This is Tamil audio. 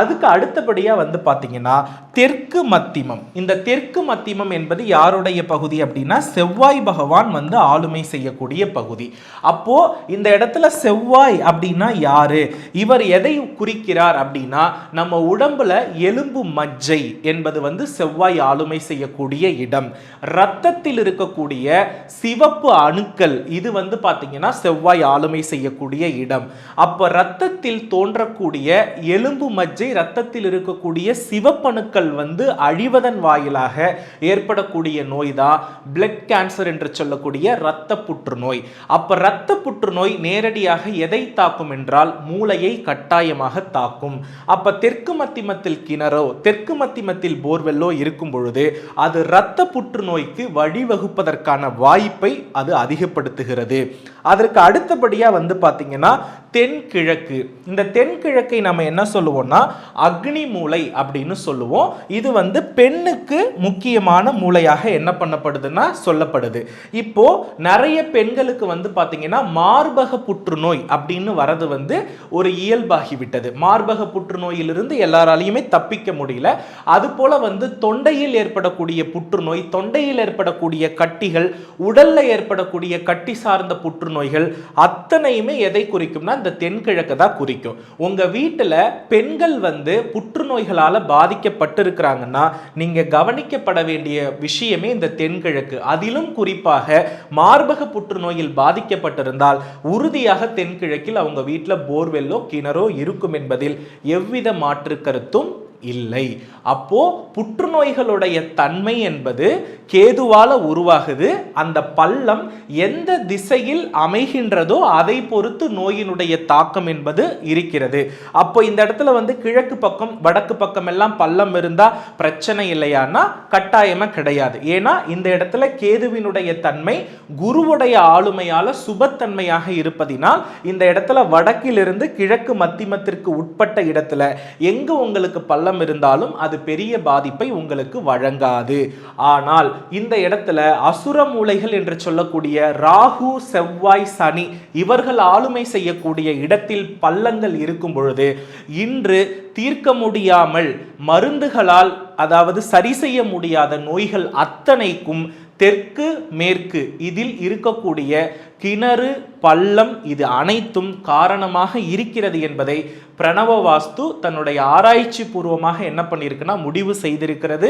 அதுக்கு அடுத்தபடியாக வந்து பார்த்தீங்கன்னா தெற்கு மத்திமம். இந்த தெற்கு மத்திமம் என்பது யாருடைய பகுதி அப்படின்னா செவ்வாய் பகவான் வந்து ஆளுமை செய்யக்கூடிய பகுதி. அப்போ இந்த இடத்துல செவ்வாய் அப்படின்னா யாரு? இவர் எதை குறிக்கிறார் அப்படின்னா நம்ம உடம்புல எலும்பு மஜ்ஜை என்பது வந்து செவ்வாய் ஆளுமை செய்யக்கூடிய இடம். ரத்தத்தில் இருக்கக்கூடிய சிவப்பு அணுக்கள் இது வந்து பார்த்தீங்கன்னா செவ்வாய் ஆளுமை செய்யக்கூடிய இடம். அப்போ ரத்தத்தில் தோன்றக்கூடிய எலும்பு மஜ்ஜை ரத்தத்தில் இருக்கக்கூடிய சிவப்பணுக்கள் வந்து அழிவதன் வாயிலாக ஏற்படக்கூடிய நோய் தான் பிளட் கேன்சர் என்று சொல்லக்கூடிய இரத்த புற்றுநோய். அப்போ இரத்த புற்றுநோய் நேரடியாக எதை தாக்கும் என்றால் மூளையை கட்டாயமாக தாக்கும். அப்போ தெற்கு மத்திமத்தில் கிணறோ தெற்கு மத்திமத்தில் போர்வெல்லோ இருக்கும் பொழுது அது இரத்த புற்றுநோய்க்கு வழிவகுப்பதற்கான வாய்ப்பை அது அதிகப்படுத்துகிறது. அதற்கு அடுத்தபடியாக வந்து பார்த்தீங்கன்னா தென்கிழக்கு. இந்த தென்கிழக்கை நம்ம என்ன சொல்லுவோம்னா அக்னி மூளை அப்படின்னு சொல்லுவோம். இது வந்து பெண்ணுக்கு முக்கியமான மூளையாக என்ன பண்ணப்படுதுன்னா சொல்லப்படுது. இப்போ நிறைய பெண்களுக்கு வந்து பார்த்தீங்கன்னா மார்பக புற்றுநோய் அப்படின்னு வரது வந்து ஒரு இயல்பாகிவிட்டது. மார்பக புற்றுநோயிலிருந்து எல்லாராலையுமே தப்பிக்க முடியல. அது போல வந்து தொண்டையில் ஏற்படக்கூடிய புற்றுநோய் தொண்டையில் ஏற்படக்கூடிய கட்டிகள் உடல்ல ஏற்படக்கூடிய கட்டி சார்ந்த புற்றுநோய்கள் அத்தனையுமே எதை குறிக்கும்னா அந்த தென்கிழக்கு தான் குறிக்கும். உங்க வீட்டில் பெண்கள் வந்து புற்றுநோய்களால் பாதிக்கப்பட்டிருக்கிறாங்கன்னா நீங்க கவனிக்கப்பட வேண்டிய விஷயமே இந்த தென்கிழக்கு. அதிலும் குறிப்பாக மார்பக புற்றுநோயில் பாதிக்கப்பட்டிருந்தால் உறுதியாக தென்கிழக்கில் அவங்க வீட்டில் போர்வெல்லோ கிணறோ இருக்கும் என்பதில் எவ்வித மாற்று கருத்தும் இல்லை. அப்போ புற்றுநோய்களுடைய தன்மை என்பது கேதுவால உருவாகுது. அந்த பள்ளம் எந்த திசையில் அமைகின்றதோ அதை பொறுத்து நோயினுடைய தாக்கம் என்பது இருக்கிறது. அப்போ இந்த இடத்துல வந்து கிழக்கு பக்கம் வடக்கு பக்கம் எல்லாம் பள்ளம் இருந்தா பிரச்சனை இல்லையானா கட்டாயமா கிடையாது. ஏன்னா இந்த இடத்துல கேதுவினுடைய தன்மை குருவுடைய ஆளுமையால சுபத்தன்மையாக இருப்பதினால் இந்த இடத்துல வடக்கிலிருந்து கிழக்கு மத்திமத்திற்கு உட்பட்ட இடத்துல எங்க உங்களுக்கு பள்ளம் இருந்தாலும் அது பெரிய பாதிப்பை உங்களுக்கு வழங்காது. ஆனால் இந்த இடத்துல அசுர மூலைகள் என்று சொல்லக்கூடிய ராகு செவ்வாய் சனி இவர்கள் ஆளுமை செய்யக்கூடிய இடத்தில் பள்ளங்கள் இருக்கும் பொழுது இன்று தீர்க்க முடியாமல் மருந்துகளால் அதாவது சரி செய்ய முடியாத நோய்கள் அத்தனைக்கும் தெற்கு மேற்கு இதில் இருக்கக்கூடிய கிணறு பள்ளம் இது அனைத்தும் காரணமாக இருக்கிறது என்பதை பிரணவ வாஸ்து தன்னுடைய ஆராய்ச்சி பூர்வமாக என்ன பண்ணியிருக்குன்னா முடிவு செய்திருக்கிறது.